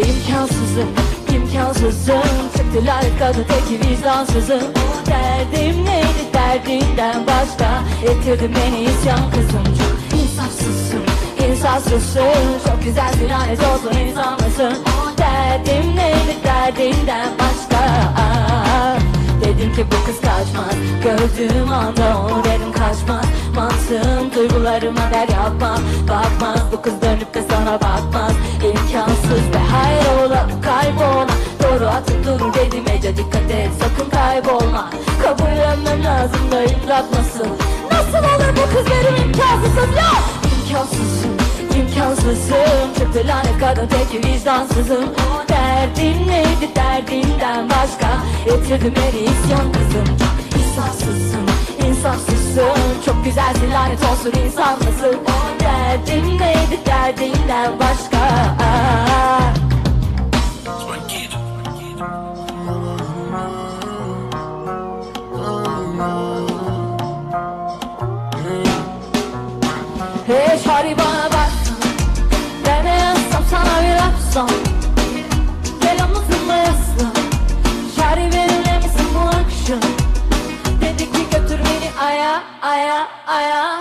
imkansızım Çıktılar kadın teki vicdansızım. Derdim neydi? Derdinden başka. Getirdin beni isyan kızım. Çok insafsızsın insafsızsın Çok güzelsin lanet olsun insan mısın? Derdim neydi? Derdinden başka. Dedim ki bu kız kaçmaz. Gördüğüm anda onu dedim kaçmaz. Mantığım duygularıma der yapmaz Bakmaz. Bu kız dönüp de sana bakmaz atıp dur dedim Ece dikkat et sakın kaybolma. Kabullenmem lazım da imdatmasın Nasıl olur bu kız benim imkansızım? Ya İmkansızım imkansızım. Lanet kadın tek vicdansızım. Derdin neydi? Derdinden başka. Getirdim beni isyan kızım. Çok insafsızsın insafsızsın Çok güzelsin lanet olsun insan mısın? Derdin neydi? Derdinden başka Hey şari bana bak. Ben ne yazsam sana bir yapsam Gel omuzumda yaslan Şari benimle misin bu akşam? Dedi ki götür beni aya aya aya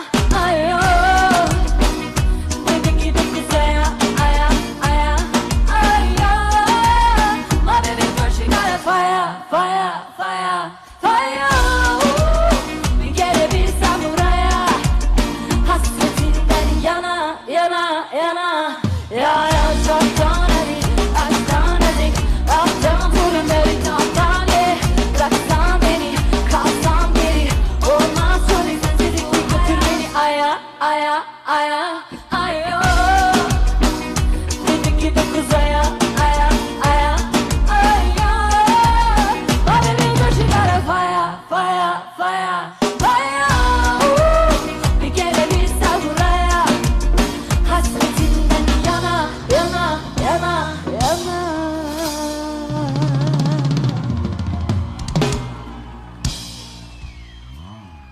aya, aya, aya, aya.